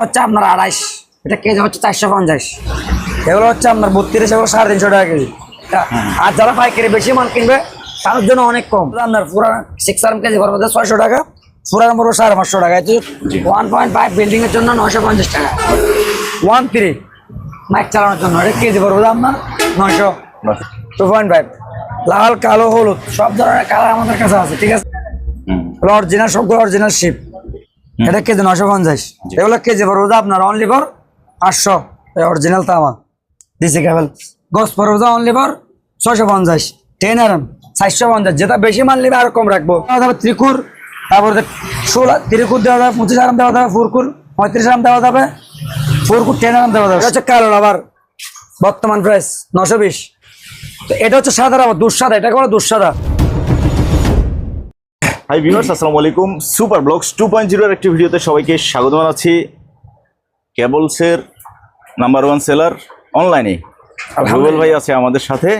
হচ্ছে আপনার আড়াইশ। এটা কেজি হচ্ছে চারশো পঞ্চাশ। এগুলো হচ্ছে আপনার বত্রিশ এগুলো সাড়ে তিনশো টাকা কেজি। এটা- আর যারা পাইকারি বেশি মাল কিনবে তার জন্য অনেক কম। আপনার পুরা সিক্স আর্ম কেজি পড়বে ছয়শো টাকা। পুরান পড়বে সাড়ে পাঁচশো টাকা। এতে ওয়ান পয়েন্ট ফাইভ বিল্ডিং এর জন্য নয়শো পঞ্চাশ টাকা। ওয়ান থ্রি মাইক চালানোর জন্য। এটা কেজি পড়বে আপনার নয়শো। টু পয়েন্ট ফাইভ লাল কালো হলুদ। সব ধরনের কালার আমাদের কাছে আছে ঠিক আছে? অরিজিনাল সবগুলো অরিজিনাল শিপ এটা কেজি নশো পঞ্চাশ। এগুলো কেজি পড়ব আপনার অনলি ফর আটশো অরিজিনাল তামা দিছি কেবল গোস পড়ব অনলি ফর ছয়শো পঞ্চাশ। টেন আরাম চারশো পঞ্চাশ। যেটা বেশি মাল নেবে আরও কম রাখব। তারপর ত্রিকুর। তারপরে ষোলো ত্রিকুর দেওয়া যাবে পঁচিশ আরাম দেওয়া যাবে ফুরকুর। পঁয়ত্রিশ আরাম দেওয়া যাবে ফুরকুর টেন আরাম দেওয়া যাবে। হচ্ছে কালো আবার বর্তমান প্রাইস নশো বিশ। তো এটা হচ্ছে সাদা আবার দুঃসাদা। এটা বলে দুঃসাদা। হাই ভিউয়ার্স আসসালামু আলাইকুম। সুপার ব্লগস টু পয়েন্ট জিরোর একটি ভিডিওতে সবাইকে স্বাগত জানাচ্ছি। কেবলসের নাম্বার ওয়ান সেলার অনলাইনে রুবেল ভাই আছে আমাদের সাথে।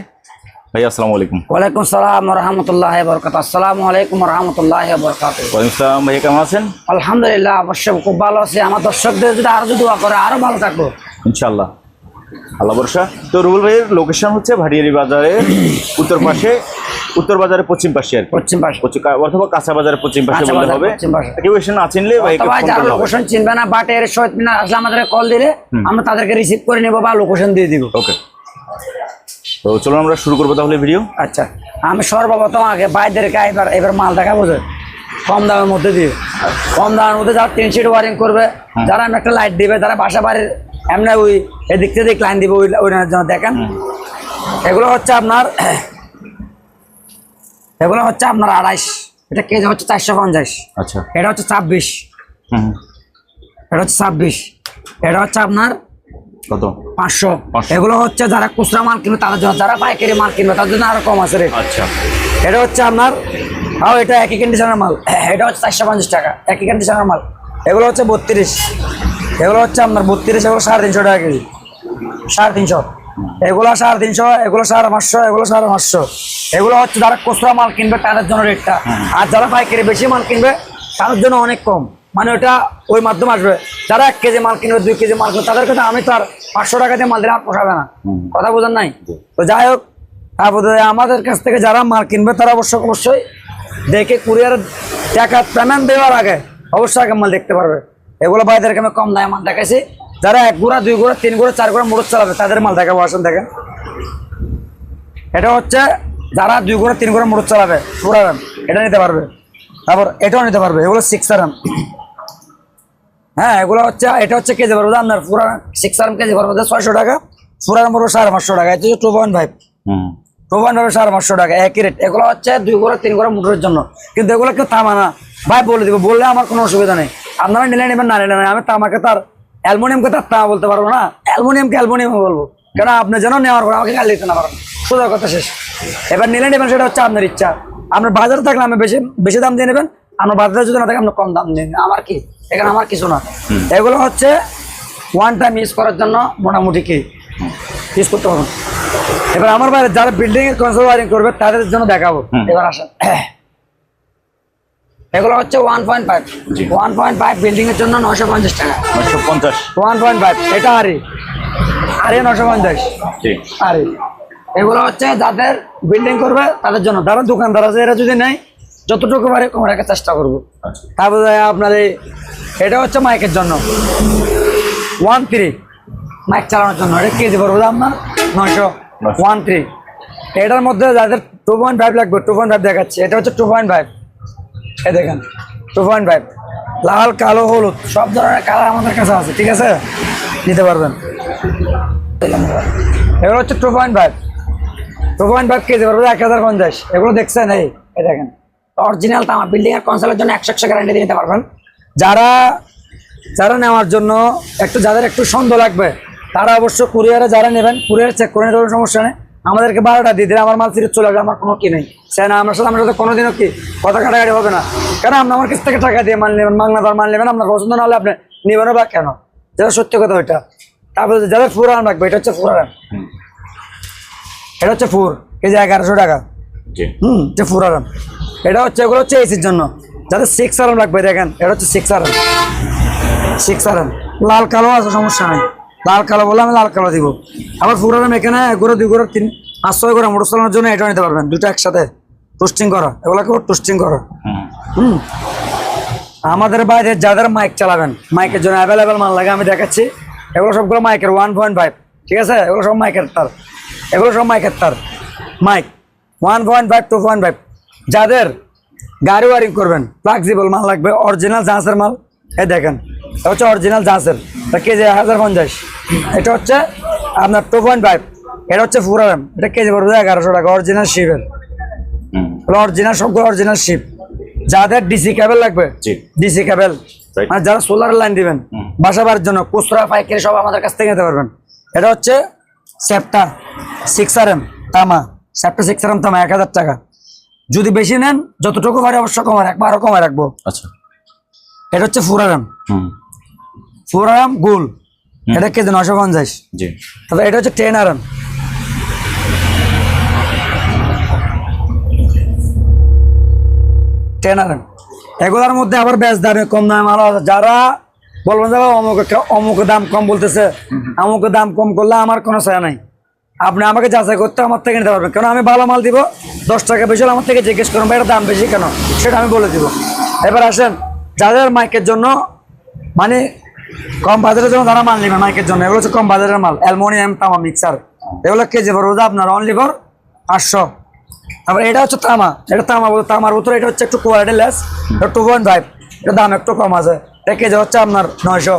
ভাই আসসালামু আলাইকুম। ওয়ালাইকুম সালাম রহমতুল্লাহ বরকাত আসসালামু আলাইকুম রহমতুল্লাহ বরকাত ওয়ালাইকুম সালাম। ভাই কেমন আছেন? আলহামদুলিল্লাহ অবশ্যই খুব ভালো আছি। আমার দর্শকদের যদি আরও যদি দোয়া করে আরও ভালো থাকব। ইনশাল্লাহ আল্লাহ বর্ষা তো রুবেল ভাইয়ের লোকেশন হচ্ছে ভাটিয়ারি বাজারের উত্তর পাশে উত্তর বাজারের পশ্চিম পাশে আর পশ্চিম পাশে। অথবা কাঁচা বাজারের পশ্চিম পাশে বাজার, হবে। কেউ এসে না চিনলে যারা লোকেশন চিনবে না বাট এর শহীদ মিনার আসলে আমাদের কল দিলে আমরা তাদেরকে রিসিভ করে নেব বা লোকেশন দিয়ে দিব। ওকে তো চলুন আমরা শুরু করব তাহলে ভিডিও আচ্ছা আমি সর্বপ্রথম আগে বাইদেরকে এবার এবার মাল দেখাবো যে কম দামের মধ্যে দিয়ে। কম দামের মধ্যে যারা তিন সিট ওয়ারিং করবে যারা আমি একটা লাইট দিবে যারা বাসা বাড়ির এমনি ওই এদিক থেকে লাইন দিবে ওই ওই জন্য দেখেন। এগুলো হচ্ছে আপনার এগুলো হচ্ছে আপনার আড়াইশ। এটা কেজি হচ্ছে চারশো পঞ্চাশ। আচ্ছা। এটা হচ্ছে ছাব্বিশ। হুম। এটা হচ্ছে ছাব্বিশ। এটা হচ্ছে আপনার কত? পাঁচশো। এগুলো হচ্ছে যারা খুচরা মাল কিনবে তাদের জন্য যারা পাইকারি মাল কিনবে তাদের জন্য আরও কম আছে রেট আচ্ছা। এটা হচ্ছে আপনার তাও এটা একই কন্ডিশনের মাল। এটা হচ্ছে চারশো পঞ্চাশ টাকা একই কন্ডিশনের মাল। এগুলো হচ্ছে বত্রিশ। এগুলো হচ্ছে আপনার বত্রিশ এগুলো সাড়ে তিনশো টাকা কেজি। সাড়ে তিনশো। এগুলো সাড়ে তিনশো এগুলো সাড়ে পাঁচশো এগুলো সাড়ে পাঁচশো। এগুলো হচ্ছে যারা খুচরা মাল কিনবে তাদের জন্য রেটটা। আর যারা পাইকারি বেশি মাল কিনবে তাদের জন্য অনেক কম। মানে ওটা ওই মাধ্যমে আসবে। যারা এক কেজি মাল কিনবে দুই কেজি মাল কিনবে তাদের কাছে আমি তো আর পাঁচশো টাকা দিয়ে মাল দিলে আর পোষাবে না। কথা বোঝার নাই? তো যাই হোক তারপরে আমাদের কাছ থেকে যারা মাল কিনবে তারা অবশ্য অবশ্যই দেখে কুরিয়ার টাকা পেমেন্ট দেওয়ার আগে অবশ্যই আগে মাল দেখতে পারবে। এগুলো ভাইদেরকে আমি কম দামে মাল দেখাইছি? যারা এক গুঁড়া দুই গুঁড়া তিন গুঁড়া চার গুঁড়া মোটর চালাবে তাদের মাল দেখাবো আসেন দেখেন। এটা হচ্ছে যারা দুই গুঁড়া তিন গুঁড়া মোটর চালাবে পুরান এটা নিতে পারবে। তারপর এটাও নিতে পারবে এগুলো সিক্স আরাম হ্যাঁ এগুলো হচ্ছে এটা হচ্ছে কেজি পড়বে আপনার পুরান সিক্স আরাম কেজি পড়বে ছয়শো টাকা পুরান পড়বে সাড়ে পাঁচশো টাকা এটা হচ্ছে টু পয়েন্ট ফাইভ হুম। প্রমাণ হবে সাড়ে পাঁচশো টাকা একই রেট এগুলো হচ্ছে দুই করে তিন করে মোটরের জন্য। কিন্তু এগুলো কেউ থামা না। ভাই বলে দিব বললে আমার কোনো অসুবিধা নেই। আপনারা নিলে নেবেন না নিলে আমি তামাকে তার অ্যালমোনিয়ামকে তার তামা বলতে পারব না। অ্যালমোনিয়ামকে অ্যালমোনিয়াম বলব। কেন আপনি যেন নেওয়ার পর আমাকে গাল দিতে না পারেন সোজা কথা শেষ। এবার নিলে নেবেন সেটা হচ্ছে আপনার ইচ্ছা। আপনার বাজারে থাকলে আমি বেশি বেশি দাম দিয়ে নেবেন আপনার বাজারে যদি না থাকে আপনি কম দাম দিয়ে নেবেন। আমার কি? এখানে আমার কিছু না। এগুলো হচ্ছে ওয়ান টাইম ইউজ করার জন্য মোটামুটি কি? ইউজ করতে পারবেন এবার আমার বাইরে যারা বিল্ডিং এর কনসাল ওয়ারিং করবে তাদের জন্য দেখাবো। এবার আসেন। এগুলো হচ্ছে one point five. One point five building এর জন্য নশো পঞ্চাশ টাকা। নশো পঞ্চাশ। ওয়ান পয়েন্ট ফাইভ এটা আরে। আরে নশো পঞ্চাশ। আরে। এগুলো হচ্ছে যাদের বিল্ডিং করবে তাদের জন্য। যারা দোকানদার আছে এরা যদি নেয় যতটুকু পারে কম রাখার চেষ্টা করব। আচ্ছা। তারপরে আপনার এই এটা হচ্ছে মাইকের জন্য। ওয়ান থ্রি মাইক চালানোর জন্য। এটা কেজি পড়বে আপনার? নয়শো। ওয়ান থ্রি এটার মধ্যে যাদের টু পয়েন্ট ফাইভ লাগবে টু পয়েন্ট ফাইভ দেখাচ্ছে। এটা হচ্ছে টু পয়েন্ট ফাইভ এ দেখেন টু পয়েন্ট ফাইভ লাল, কালো, হলুদ, সব ধরনের কালার আমাদের কাছে আছে, ঠিক আছে? নিতে পারবেন। এগুলো হচ্ছে two point five two point five KG পড়বে এক হাজার পঞ্চাশ, এগুলো দেখছেন, এই এই দেখেন। অরিজিনাল তামা বিল্ডিং এর কনসালের জন্য একশো একশো গ্যারান্টি নিতে পারবেন। যারা যারা নেওয়ার জন্য একটু, যাদের একটু সন্দেহ লাগবে, তারা অবশ্য কুরিয়ারে যারা নেবেন কুরিয়ারে চেক করে নিতে সমস্যা নেই। আমাদেরকে বারোটা দিয়ে দিলে আমার মাল ফিরে চলে আসবে আমার কোনো কি নেই। সে না আমার সাথে আমার সাথে কোনোদিনও কি কথা কাটাকাটি হবে না। কেন আপনি আমার কাছ থেকে টাকা দিয়ে মাল নেবেন মাংনাদার মাল নেবেন আপনার পছন্দ না হলে আপনি নেবেন বা কেন? যেটা সত্যি কথা ওইটা। তারপরে যাদের ফুরান রাখবে এটা হচ্ছে ফুরান হুম। এটা হচ্ছে ফুর কেজি এগারোশো টাকা। জি। হুম যে ফুর আরাম এটা হচ্ছে এগুলো হচ্ছে এসির জন্য। যাদের সিক্স আরাম লাগবে দেখেন এটা হচ্ছে সিক্স আরাম সিক্স আরাম লাল কালো আছে সমস্যা নাই। লাল কালো বলে আমি লাল কালো দিব। আবার পুরারাম এখানে ঘরে দুই ঘরে তিন, পাঁচ, ছয় ঘরে মোটর চালানোর জন্য এটা নিতে পারবেন। দুটো একসাথে টোস্টিং করা। এগুলোকে টোস্টিং করা। হুম। আমাদের বাইরে যাদের মাইক চালাবেন মাইকের জন্য অ্যাভেলেবেল মাল লাগে, আমি দেখাচ্ছি। এগুলো সবগুলো মাইকের ওয়ান পয়েন্ট ফাইভ ঠিক আছে? এগুলো সব মাইকের তার। এগুলো সব মাইকের তার। Mike one point five two point five যাদের গাড়ি ওয়ারিং করবেন ফ্লেক্সিবল মাল লাগবে অরিজিনাল জাহাজের মাল। এই দেখেন হচ্ছে অরিজিনাল জাহাজের। কেজি হাজার পঞ্চাশ। এটা হচ্ছে আপনার টু পয়েন্ট ফাইভ এটা হচ্ছে ফুরারাম এটা কেজি পড়বে এগারোশো টাকা অরিজিনাল শিপের হুম। অরিজিনাল সবগুলো অরিজিনাল শিপ যাদের ডিসি কেবল লাগবে ডিসি কেবল. মানে যারা সোলার লাইন দিবেন হুম। বাসা বাড়ির জন্য খুচরা পাইকারি সব আমাদের কাছ থেকে নিতে পারবেন। এটা হচ্ছে সেপ্টা সিক্স আর এম তামা। সেপ্টা সিক্স আর এম তামা এক হাজার টাকা। যদি বেশি নেন যতটুকু পারে অবশ্য কমে রাখব আরও কমে রাখব। আচ্ছা। এটা হচ্ছে ফুরারাম হুম ফুরারাম গুল এটা কেজি নশো পঞ্চাশ জি। তবে এটা হচ্ছে ten R M ten R M এগুলোর মধ্যে আবার বেশ দামে কম দামে মাল আছে। যারা বলবেন যে বাবা অমুক অমুক দাম কম বলতেছে। অমুক দাম কম করলে আমার কোনো ছায়া নাই। আপনি আমাকে যাচাই করতে আমার থেকে নিতে পারবেন। কেন আমি ভালো মাল দিব দশ টাকা বেশি আমার থেকে জিজ্ঞেস করুন ভাই এটার দাম বেশি কেন? সেটা আমি বলে দিব। এবার আসেন যাদের মাইকের জন্য মানে কম বাজারের জন্য তারা মাল নেবেন মাইকের জন্য। এগুলো হচ্ছে কম বাজারের মাল। অ্যালমোনিয়াম, তামা মিক্সার। এগুলো কেজি পড়বে যে আপনার অনলি ফর পাঁচশো। তারপর এটা হচ্ছে তামা। এটা তামা তামার ভিতরে এটা হচ্ছে একটু quality less two point five এটা দাম একটু কম আছে। এটা কেজি হচ্ছে আপনার নয়শো।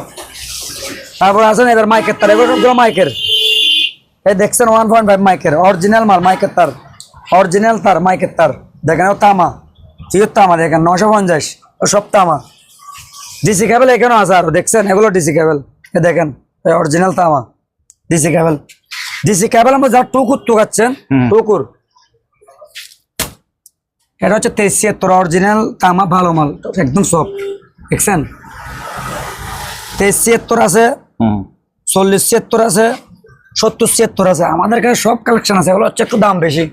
তারপর আছেন এবার মাইকের তার। এগুলো মাইকের। এই দেখছেন ওয়ান পয়েন্ট ফাইভ মাইকের। অরিজিনাল মাল, মাইকের তার। অরিজিনাল তার, মাইকের তার। দেখেন ও তামা। চির তামা দেখেন নশো পঞ্চাশ। ও সব তামা। ডিসি কেবল এখানেও আছে? আরও দেখছেন এগুলো ডিসি কেবল। দেখেন অরিজিনাল তামা। ডিসি কেবল। ডিসি কেবল আমরা যা টুকুর টুকাচ্ছেন। টুকুর। এটা হচ্ছে তেইশ ছিয়াত্তর অরিজিনাল তামা ভালো মাল একদম সব দেখছেন? তেইশ ছিয়াত্তর আছে চল্লিশ ছিয়াত্তর আছে সত্তর ছিয়াত্তর আছে। আমাদের কাছে সব কালেকশন আছে এগুলো হচ্ছে একটু দাম বেশি।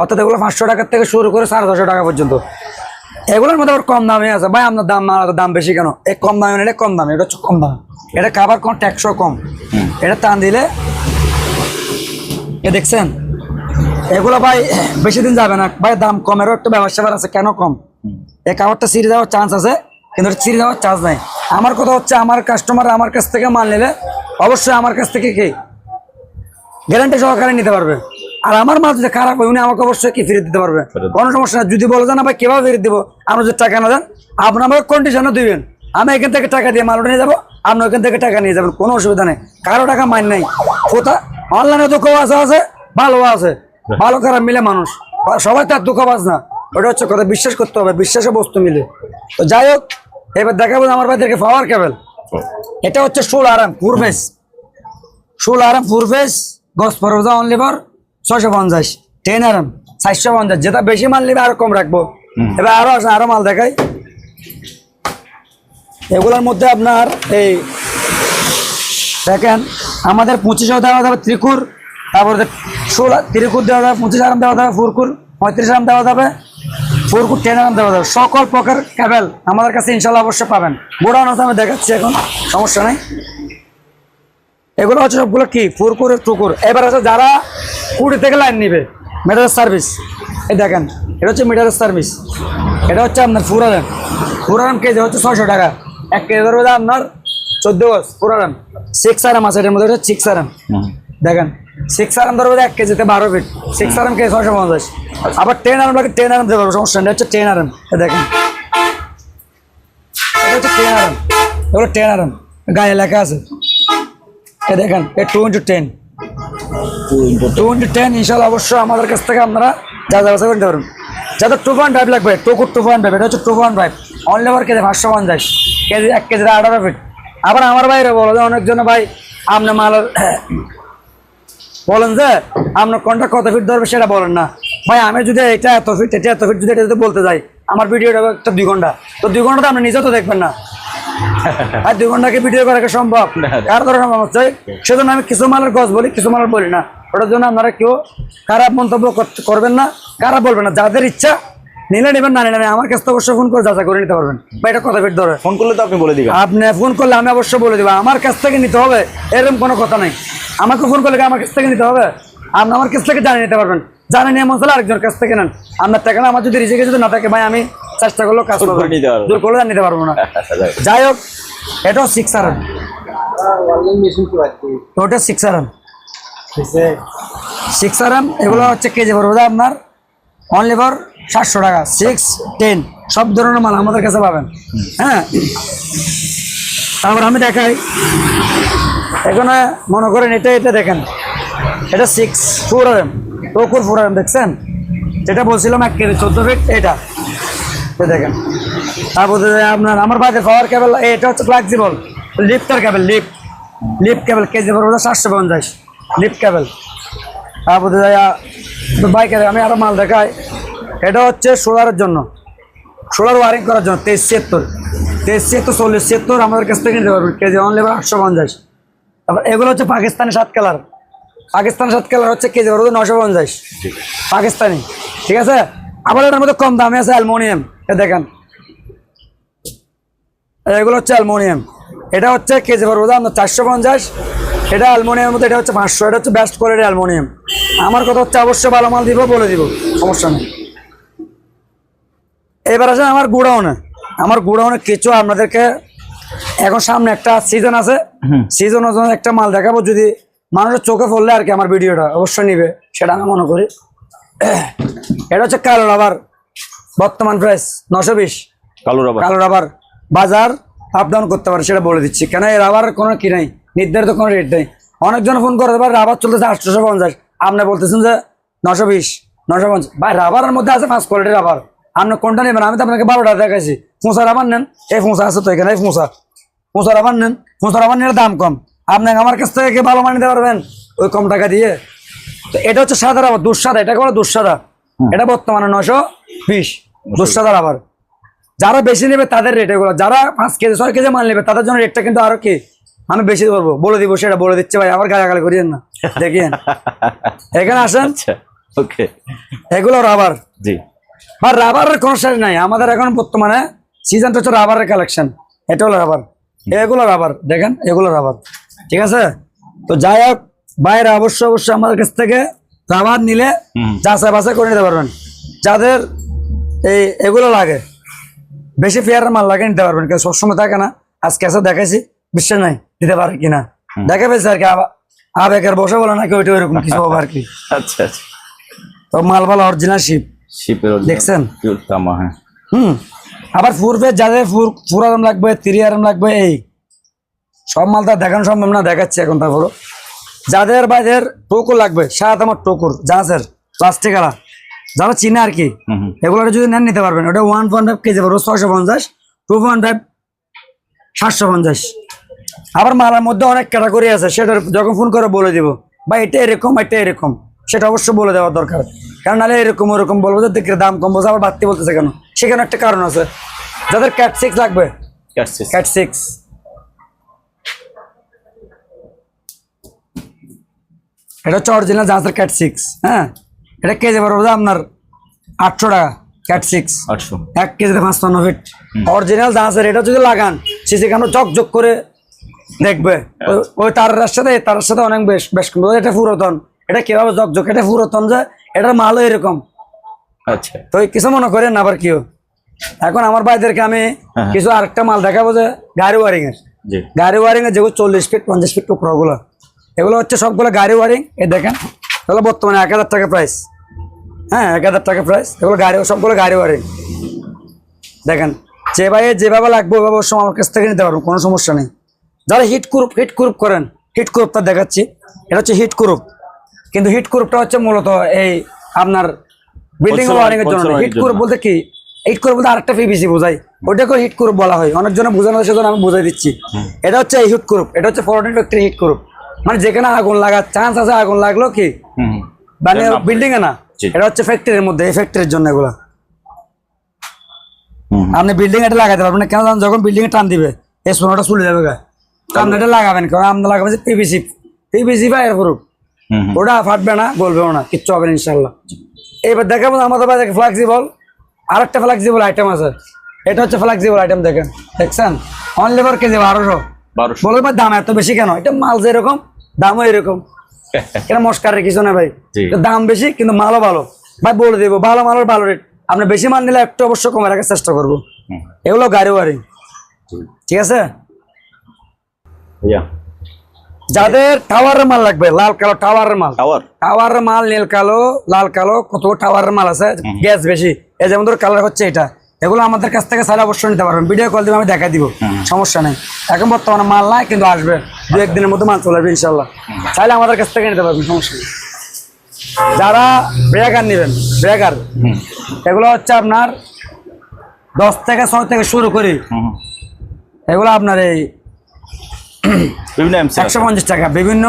অর্থাৎ এগুলো পাঁচশো টাকার থেকে শুরু করে সাড়ে ছশো টাকা পর্যন্ত। এগুলোর মধ্যে আবার কম দামে আছে। ভাই আপনার দাম দাম বেশি কেন? এই কম দামে নিলে কম দামে এটা হচ্ছে কম দাম। এটা খাবার কম ট্যাক্সও কম। এটা টান দিলে এ দেখছেন? এগুলো ভাই বেশি দিন যাবে না। ভাই দাম কমেরও একটা ব্যবসা আছে কেন কম? এই খাবারটা সিঁড়ি যাওয়ার চান্স আছে কিন্তু এটা সিঁড়ি দেওয়ার চান্স নাই। আমার কথা হচ্ছে আমার কাস্টমার আমার কাছ থেকে মাল নিলে অবশ্যই আমার কাছ থেকে কি? গ্যারান্টি সহকারে নিতে পারবে। আর আমার মাল যদি খারাপ হয় উনি আমাকে অবশ্যই কি ফিরে দিতে পারবে? কোনো সমস্যা না যদি বলে যে না ভাই কীভাবে ফিরে দিব? আপনি যদি টাকা না দেন আপনি আমাকে কন্ডিশনও দিবেন। আমি এখান থেকে টাকা দিয়ে মাল নিয়ে যাব আপনি ওখান থেকে টাকা নিয়ে যাবেন। কোনো অসুবিধা নেই। কারও টাকা মাইন নাই। কোথা? অনলাইনে দুঃখ আছে আছে ভালো আছে। ভালো খারাপ মিলে মানুষ। সবাই তার দুঃখ বাজ না। ওটা হচ্ছে কথা বিশ্বাস করতে হবে। বিশ্বাসে বস্তু মিলে। তো যাই হোক এবার দেখাবো আমার ভাইদেরকে পাওয়ার কেবল। এটা হচ্ছে ষোল আরাম ফুরফেস ষোল আরাম ফুরফেস গস পরবজা অনলি ফর ছয়শো পঞ্চাশ টেন আরাম চারশো পঞ্চাশ যেটা বেশি মাল নেবে আরও কম রাখব। এবার আরও আছে আরও মাল দেখাই। এগুলোর মধ্যে আপনার এই দেখেন আমাদের পঁচিশও দেওয়া যাবে ত্রিকুর তারপরে ষোলো ত্রিকুর দেওয়া যাবে পঁচিশ আরাম দেওয়া যাবে ফুরকুর পঁয়ত্রিশ আরাম দেওয়া যাবে ফুরকুর টেন আরাম দেওয়া যাবে সকল প্রকার ক্যাবেল আমাদের কাছে ইনশাল্লাহ অবশ্যই পাবেন। গোডাউন আছে আমি দেখাচ্ছি এখন সমস্যা নেই। এগুলো হচ্ছে সবগুলো কি? ফুরকুর টুকুর। এবার আছে যারা কুড়ি থেকে লাইন নিবে মিটারের সার্ভিস এই দেখেন এটা হচ্ছে মিটারের সার্ভিস এটা হচ্ছে আপনার ফুরারাম ফুরারাম কেজি হচ্ছে ছয়শো টাকা। এক কেজি ধরবে আপনার চোদ্দ গজ ফুরারাম সিক্স আরাম আছে এটার মধ্যে হচ্ছে সিক্স আরাম দেখেন সিক্স আরাম ধরবে এক কেজিতে বারো ফিট সিক্স আরাম কেজি ছয়শো পঞ্চাশ। আবার টেন আরাম লাগে টেন আরাম দেবে সমস্যা নেই হচ্ছে টেন আরাম দেখেন এটা হচ্ছে টেন আরাম এগুলো টেন আরাম গায়ে লেখা আছে। এ দেখেন এ two into ten two into ten ইনশাল্লাহ অবশ্যই আমাদের কাছ থেকে আপনারা যা যা ব্যবসা পারবেন। যাদের টু পয়েন্ট ফাইভ লাগবে, টুকুর টু পয়েন্ট ফাইভ এটা হচ্ছে two point five only over KG পাঁচশো পঞ্চাশ, কেজি, এক কেজি আঠারো ফিট আবার আমার বাইরে বলো যে, অনেকজন ভাই, আপনি মাল বলেন যে, আপনার কোনটা কত ফিট ধরবে সেটা বলেন না। ভাই, আমি যদি এটা এত ফিট এটা এত ফিট যদি এটা যদি বলতে যাই, আমার ভিডিওটা একটা দুই ঘণ্টা। তো দুই ঘণ্টা তো আপনি নিজে তো দেখবেন না। আর দুই ঘন্টাকে ভিডিও করা সম্ভব। কার ধরনের হয়? সেজন্য আমি কিছু মালের গছ বলি কিছু মালের বলি না। ওটার জন্য আপনারা কেউ খারাপ মন্তব্য করবেন না খারাপ বলবেন না। যাদের ইচ্ছা নিলে নেবেন না নিলে আমার কাছে অবশ্যই ফোন করে যাচাই করে নিতে পারবেন। বা এটা কথা ফিট ধরে ফোন করলে তো আপনি বলে দিবেন। আপনি ফোন করলে আমি অবশ্যই বলে দেবো। আমার কাছ থেকে নিতে হবে এরকম কোনো কথা নেই। আমাকে ফোন করলে আমার কাছ থেকে নিতে হবে? আপনি আমার কাছ থেকে জানিয়ে নিতে পারবেন। জানে নিয়ে মশলা আরেকজনের কাছ থেকে নেন। আপনার টাকা না আমার যদি রিজেকে যদি না থাকে ভাই আমি চেষ্টা করলেও কাজ করে নিতে পারব। দূর করলে নিতে পারব না। যাই হোক এটাও সিক্স আর ওটা সিক্স আর সিক্স আর এগুলো হচ্ছে কেজি পড়বে আপনার অনলি ফর সাতশো টাকা। সিক্স টেন সব ধরনের মাল আমাদের কাছে পাবেন। হ্যাঁ? তারপর আমি দেখাই। এখানে মনে করেন এটা এটা দেখেন। এটা সিক্স ফোর আর এম টোকুর ফোর আর এম দেখছেন? যেটা বলছিলাম এক কেজি চোদ্দ ফিট এটা। এটা দেখেন। তারপর আপনার আমার বাড়িতে পাওয়ার কেবল এটা হচ্ছে flexible lifter cable lift lift cable KG পড়বে সাতশো পঞ্চাশ লিফট কেবল তারপর বাইকে আমি আরও মাল দেখাই এটা হচ্ছে সোলারের জন্য। সোলার ওয়ারিং করার জন্য তেইশ ছিয়াত্তর তেইশ ছিয়াত্তর চল্লিশ ছিয়াত্তর আমাদের কাছ থেকে নিতে পারবেন কেজি অনলি আটশো পঞ্চাশ। তারপর এগুলো হচ্ছে পাকিস্তানি সাত কালার। পাকিস্তানি সাত কালার হচ্ছে কেজি পড়বে নশো পঞ্চাশ। পাকিস্তানি ঠিক আছে? আবার এটার মধ্যে কম দামে আছে অ্যালমোনিয়াম। এ দেখেন। এগুলো হচ্ছে অ্যালমোনিয়াম। এটা হচ্ছে কেজি পড়বে দাম চারশো পঞ্চাশ। এটা অ্যালমোনিয়ামের মধ্যে এটা হচ্ছে পাঁচশো। এটা হচ্ছে বেস্ট কোয়ালিটি অ্যালমোনিয়াম। আমার কথা হচ্ছে অবশ্যই ভালো মাল দিব বলে দিব। সমস্যা নেই। এবার আসেন আমার গুডাউনে। আমার গুডাউনে কিছু আপনাদেরকে এখন সামনে একটা সিজন আছে। সিজনের জন্য একটা মাল দেখাবো। যদি মানুষের চোখে পড়লে আর কি আমার ভিডিওটা অবশ্যই নিবে সেটা আমি মনে করি। এটা হচ্ছে কালো রাবার বর্তমান প্রাইস নশো বিশ। কালো রাবার। কালো রাবার বাজার আপ ডাউন করতে পারে সেটা বলে দিচ্ছি। কেন এই রাবার কোনো কি নাই? নির্ধারিত কোনো রেট নেই। অনেকজন ফোন করে পারে রাবার চলতেছে আটশোশো পঞ্চাশ। আপনি বলতেছেন যে নশো বিশ নশো পঞ্চাশ। ভাই রাবারের মধ্যে আছে পাঁচ কোয়ালিটির রাবার। আপনি কোনটা নেবেন? আমি তো আপনাকে বারোটা দেখাইছি। ফুঁসা রাবার নেন। এই ফুঁসা আছে তো এখানে এই ফুঁসা। ফুঁসা রাবার নেন। ফুঁসা রাবার নিলে দাম কম। আপনি আমার কাছ থেকে কি ভালো মান নিতে পারবেন। ওই কম টাকা দিয়ে তো এটা হচ্ছে সাদা রাবার দুঃসাদা। এটা বলে দুঃসাদা। এটা বর্তমানে নশো বিশ। দুঃসাদা রাবার যারা বেশি নেবে তাদের রেট এগুলো। যারা পাঁচ কেজি ছয় কেজি মাল নেবে তাদের জন্য রেটটা কিন্তু আরও কি? আমি বেশি বলব। বলে দিব সেটা বলে দিচ্ছে ভাই। আবার গালাগালি করিয়েন না। দেখিয়েন। এখানে আসেন। আচ্ছা ওকে। এগুলো রাবার জি। বা রাবারের কোনো শেষ নাই। আমাদের এখন বর্তমানে সিজনটা হচ্ছে রাবারের কালেকশন এটা হলো রাবার এগুলো রাবার দেখেন এগুলো রাবার ঠিক আছে? তো যাই হোক বাইরে অবশ্য অবশ্যই আমাদের কাছ থেকে রাবার নিলে। যাচাই বাছাই করে নিতে পারবেন। যাদের এই এগুলো লাগে বেশি ফেয়ার মাল লাগে নিতে পারবেন কেউ সবসময় থাকে না। আজকে এসে দেখাইছি বিশ্বাস নাই দিতে পারে কিনা। দেখা পেয়েছে আর কি আবা- আবেগের বসে বলে নাকি ওইটা ওইরকম কিছু হবে আর কি। আচ্ছা আচ্ছা। তো মাল ভালো অরিজিনাল শিপ শিপের দেখছেন? হ্যাঁ। হুম। আবার ফুরবে যাদের ফুর ফুর আরাম লাগবে তিরি আরাম লাগবে এই। সব মাল তার দেখানো সম্ভব না দেখাচ্ছি এখন তারপরও। যাদের বাইদের টোকুর লাগবে সাত আমার টোকুর জাহাজের প্লাস্টিক আলা যারা চিনে আর কি এগুলো যদি নেন নিতে পারবেন। ওটা ওয়ান পয়েন্ট ফাইভ কেজি পড়বে ছয়শো পঞ্চাশ টু পয়েন্ট ফাইভ সাতশো পঞ্চাশ। আবার মালার মধ্যে অনেক ক্যাটাগরি আছে সেটা যখন ফোন করে বলে দিব। বা এটা এরকম এটা এরকম। সেটা অবশ্যই বলে দেওয়া দরকার। কারণ নাহলে এরকম ওরকম বলব যে দেখে দাম কম বলছে আবার বাড়তি বলতেছে কেন? সেখানে একটা কারণ আছে। যাদের ক্যাট সিক্স লাগবে ক্যাট সিক্স এটা হচ্ছে অরিজিনাল জাহাজের ক্যাট সিক্স হ্যাঁ? এটা কেজি পড়বে আপনার আটশো টাকা ক্যাট সিক্স আটশো। এক কেজিতে পাঁচপান্ন ফিট অরিজিনাল জাহাজের এটা যদি লাগান সিসি কেন ঝকঝক করে দেখবে। ওই- ওই তারের সাথে তারের সাথে অনেক বেশ বেশ। এটা পুরাতন। এটা কীভাবে ঝকঝক এটা পুরাতন যে এটার মালও এরকম। আচ্ছা। তো কিছু মনে করেন না আবার কেউ। এখন আমার ভাইদেরকে আমি হ্যাঁ। কিছু আরেকটা মাল দেখাবো যে গাড়ি ওয়ারিং এর। গাড়ি ওয়ারিং এর যেগুলো চল্লিশ ফিট পঞ্চাশ ফিট টুকরোগুলো এগুলো হচ্ছে সবগুলো গাড়ি ওয়ারিং এ দেখেন। এগুলো বর্তমানে এক হাজার টাকা প্রাইস হ্যাঁ এক হাজার টাকা প্রাইস এগুলো গাড়ি সবগুলো গাড়ি ওয়ারিং। দেখেন যে ভাই যেভাবে লাগবে ওইভাবে অবশ্য আমার কাছ থেকে নিতে পারবেন কোনো সমস্যা নেই। যারা হিট গ্রুপ হিট গ্রুপ করেন হিট গ্রুপটা দেখাচ্ছি। এটা হচ্ছে হিট গ্রুপ কিন্তু হিট গ্রুপটা হচ্ছে মূলত এই আপনার বিল্ডিং Construction- ওয়ারিং এর জন্য হিট গ্রুপ বলতে কি? হিট গ্রুপ বলতে আরেকটা পিভিসি বোঝাই। ওটাকে হিট গ্রুপ বলা হয়। অনেকজনে বোঝানো সেজন্য আমি বুঝাই দিচ্ছি। এটা হচ্ছে এই হিট গ্রুপ এটা হচ্ছে ফরটিন ফ্যাক্টরি হিট গ্রুপ মানে যেখানে আগুন লাগার চান্স আছে আগুন লাগল কি। মানে বিল্ডিং এ না? এটা হচ্ছে ফ্যাক্টরির মধ্যে এই ফ্যাক্টরির জন্য এগুলো। আপনি বিল্ডিং এটা লাগাতে পারবেন না। কেন জানেন? যখন বিল্ডিং এ টান দিবে এই সোনাটা চলে যাবে গা। আপনি এটা লাগাবেন কারণ আপনি লাগাবেন যে পিভিসি পিভিসি বা এর প্রুফ। ওটা ফাটবে না গলবেও না কিচ্ছু হবে না ইনশাল্লাহ এবার দেখাবো আমাদের বাড়ি ফ্লেক্সিবল আর একটা ফ্লেক্সিবল আইটেম আছে। এটা হচ্ছে ফ্লেক্সিবল আইটেম দেখেন। দেখছেন? অনলি ফর কেজি বারোশো। বারোশো। বলে দাম এত বেশি কেন? এটা মাল যেরকম দামও এরকম। এটা মস্কারের কিছু না ভাই। দাম বেশি কিন্তু মালও ভালো। ভাই বলে দেবো ভালো মালের ভালো রেট আপনি বেশি মাল নিলে একটু অবশ্য কমে রাখার চেষ্টা করব। এগুলো গাড়ি ওয়ারিং। ঠিক আছে? যাদের টাওয়ারের মাল লাগবে লাল কালো টাওয়ারের মাল। টাওয়ার? টাওয়ারের মাল নীল কালো লাল কালো কত টাওয়ারের মাল আছে? গ্যাস বেশি। এই যেমন ধর কালার হচ্ছে এটা। এগুলো আমাদের কাছ থেকে সারা অবশ্যই নিতে পারবেন। ভিডিও কল দিয়ে আমি দেখা দিব। সমস্যা নেই। এখন বর্তমানে মাল নাই কিন্তু আসবে। দু একদিনের মধ্যে মাল চলে আসবে ইনশাল্লাহ চাইলে আমাদের কাছ থেকে নিতে পারবেন সমস্যা নেই। যারা ব্রেকার নেবেন ব্রেকার এগুলো হচ্ছে আপনার দশ থেকে ছয় থেকে শুরু করি। এগুলো আপনার এই একশো পঞ্চাশ টাকা। বিভিন্ন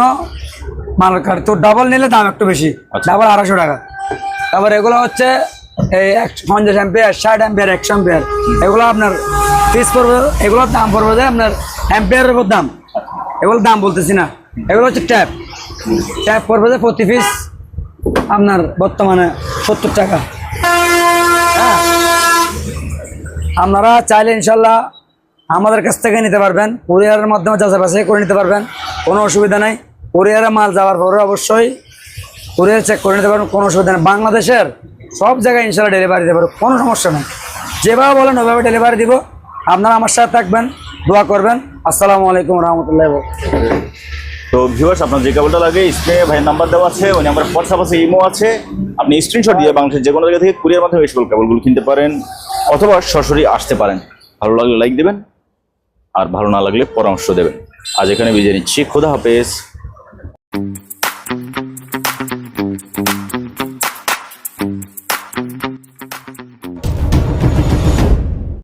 মাল তো ডাবল নিলে দাম একটু বেশি। আচ্ছা। ডাবল আড়াইশো টাকা। তারপর এগুলো হচ্ছে এই একশো পঞ্চাশ অ্যাম্পিয়ার ষাট অ্যাম্পিয়ার একশো অ্যাম্পিয়ার এগুলো আপনার পিস পড়বে এগুলোর দাম পড়বে যে আপনার অ্যাম্পিয়ারের উপর দাম। এগুলোর দাম বলতেছি না। এগুলো হচ্ছে ট্যাপ ট্যাপ পড়বে যে প্রতি পিস আপনার বর্তমানে সত্তর টাকা। হ্যাঁ? আপনারা চাইলে ইনশাল্লাহ আমাদের কাছ থেকে নিতে পারবেন। কুরিয়ারের মাধ্যমে যাচাই করে নিতে পারবেন। কোনো অসুবিধা নেই। কুরিয়ারে মাল যাওয়ার পরে অবশ্যই কুরিয়ার চেক করে নিতে পারবেন। কোনো অসুবিধা নেই। বাংলাদেশের সব জায়গায় ইনশাল্লাহ ডেলিভারি পারব, কোনো সমস্যা নেই। যেভাবে বলেন ওইভাবে ডেলিভারি দিব। আপনারা আমার সাথে থাকবেন, দোয়া করবেন। আসসালামু আলাইকুম রহমতুল্লাহ তো ভিউয়ার্স আপনার যে কেবলটা লাগে স্ক্রিনে ভাইয়ের নাম্বার দেওয়া আছে ওই নাম্বার হোয়াটসঅ্যাপ আছে ইমো আছে। আপনি স্ক্রিনশট দিয়ে বাংলাদেশের যে কোনো জায়গা থেকে কুরিয়ার মাধ্যমে এই সকল কেবলগুলো কিনতে পারেন, অথবা সরাসরি আসতে পারেন। ভালো লাগলে লাইক দেবেন, আর ভালো না লাগলে পরামর্শ দেবেন। আজ এখানে বিজয় নিচ্ছি। খোদা হাফেজ।